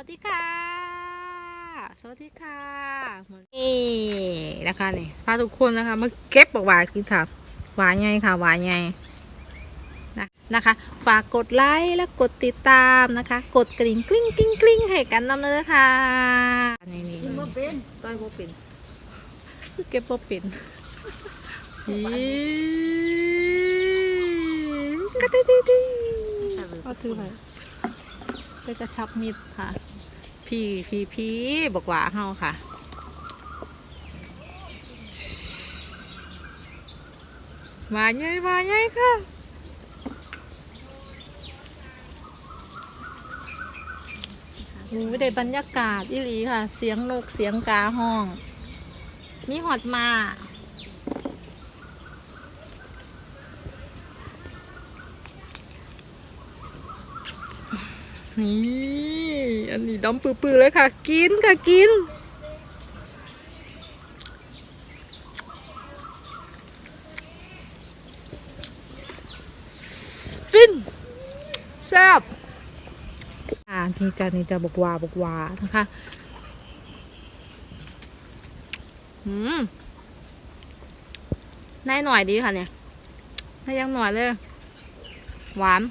วัสดีค่ะ สวัสดีค่ะ นี่นะคะนี่พาทุกคนนะคะมาเก็บบอกหวานกินค่ะหวานไงค่ะหวานไงนะนะคะ ฝากกดไลค์และกดติดตามนะคะ กดกระดิ่งกลิ้งกลิ้งกลิ้งให้กันน้ำเลยนะคะนี่นี่นบ่เป็นต้อยบ่เป็นเก็บบ่เป็นอีกระตุ้ยตุ้ยตุ้ยเอาถือไปไปกระชับมิดค่ะ พี่พี่พี่บอกว่าเฮาค่ะ มาใหญ่มาใหญ่ค่ะมีไม่ได้บรรยากาศอีหลีค่ะ เสียงนกเสียงกาห้อง มีหอดมานี่ อันนี้ดำปื้อๆเลยค่ะ กินค่ะกิน ฟินแซ่บอ่านี่จะนี่จะบอกวาบอกวานะคะอืมนายหน่อยดีค่ะเนี่ยนายยังหน่อยเลย หวาน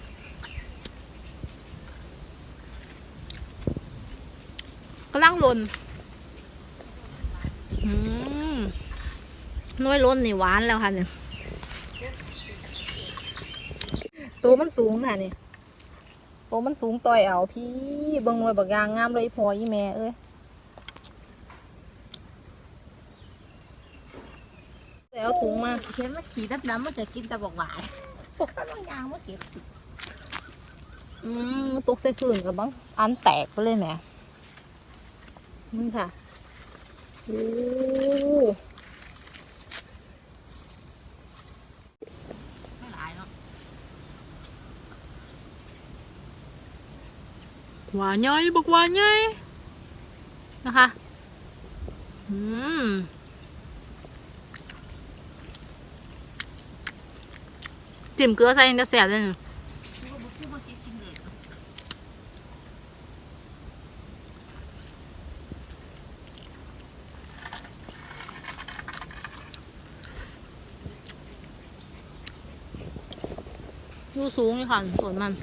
กำลังลนอืมน้อยล้นนี่หวานแล้วค่ะเนี่ยตัวมันสูงค่ะเนี่ยตัวมันสูงต่อยเอาพี่เบิ่งหน่วยบักยางงามเลยพออีแม่เอ้ยแล้วถุงมาเห็นมันขี่ดำๆมันจะกินแต่บอกหวานพวกต้นยางมันเก็บสิอืมตกใส่ฟืนกับบังอันแตกไปเลยแห ม่นี่ค่ะโอ้ไม่หลายเนาะหวานใหญ่บักหวานใหญ่นะคะอืมจิ้มเกลือใส่ยังจะแสบเลยนี่ คือบ่คือบ่เก็บกินเลย อยู่สูงนี่ค่ะส่วนมัน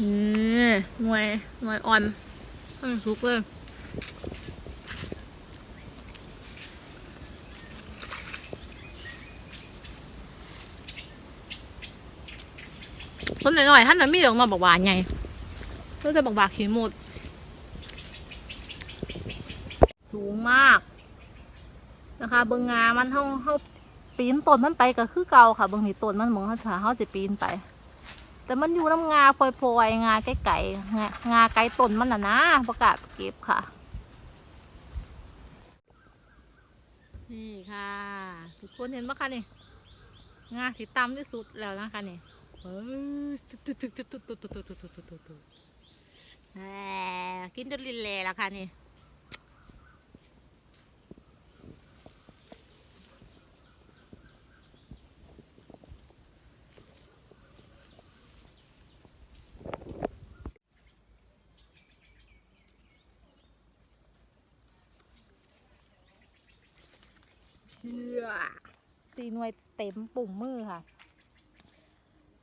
นี่หน่วยหน่วยอ่อนให้มันสุกเลยต้นหน่อยๆท่านน่ะมีดอกมาบอกหวานไงก็จะบอกบากขีหมด สูงมากนะคะเบิงงามันเท่าเท่าปีนต้นมันไปก็คือเก่าค่ะเบิงนี่ต้นมันมองเขาเขาจะปีนไป แต่มันอยู่น้ำงาพลอยๆงาไก่ๆงางาไก่ต้นมันน่ะนะประกาศเก็บค่ะ นี่ค่ะ ทุกคนเห็นไหมคะนี่งาสีต่ำที่สุดแล้วนะคะนี่เออกินจนลินเลยแล้วค่ะนี่ ชื่อสีหน่วยเต็มปุ่มมือค่ะ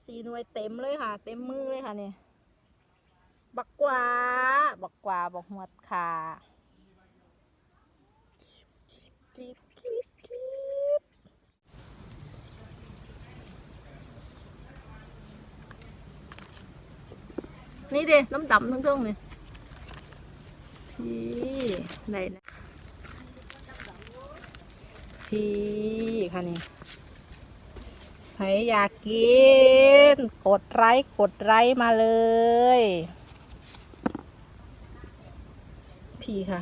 สีหน่วยเต็มเลยค่ะ เต็มมือเลยค่ะนี่บักกวาบักกวาบักหัวขาจิบจิบจิบนี่ดิน้ำดำทั้งๆนี่พี่ไหน พี่ค่ะนี่ใครอยากกิน กดไลค์กดไลค์มาเลย พี่ค่ะ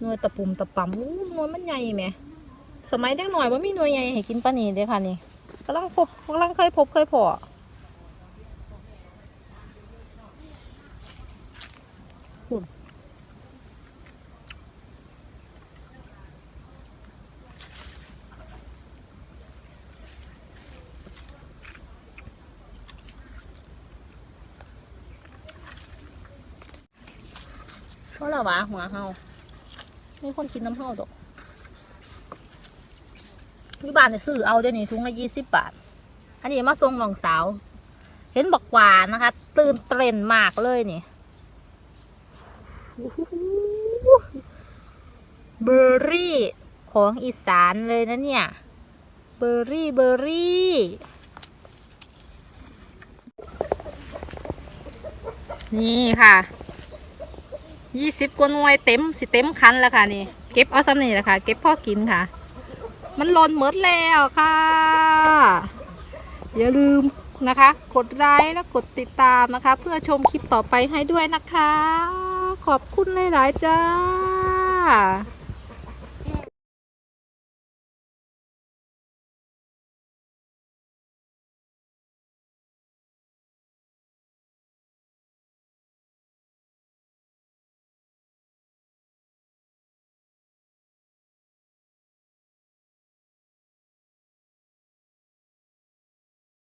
หน่วยตะปุ่มตะปั๊มอู้หน่วยมันใหญ่ไหมสมัยเด็กหน่อยว่ามีหน่วยใหญ่ให้กินป้าหนีเด้ค่ะนี่กำลังพบกำลังเคยพบเคยพอ เพราะละหวาหัวเฮาไมีคนกินน้ำเฮาดอกที่บ้านเนี่ยซื้อเอาเดี๋ยวนี้ถุงละยี่สิบบาท อันนี้มาส่งน้องสาว เห็นบอกหวานนะคะ ตื่นเต้นมากเลยนี่เบอร์รี่ของอีสานเลยนะเนี่ย เบอร์รี่เบอร์รี่นี่ค่ะ ยี่สิบกว่าหน่วยเต็มสิเต็มคันแล้วค่ะนี่ เก็บเอาซ้ำนี่แหละค่ะ เก็บพ่อกินค่ะ มันหล่นหมดแล้วค่ะ อย่าลืมนะคะ กดไลค์และกดติดตามนะคะ เพื่อชมคลิปต่อไปให้ด้วยนะคะ ขอบคุณหลายๆจ้า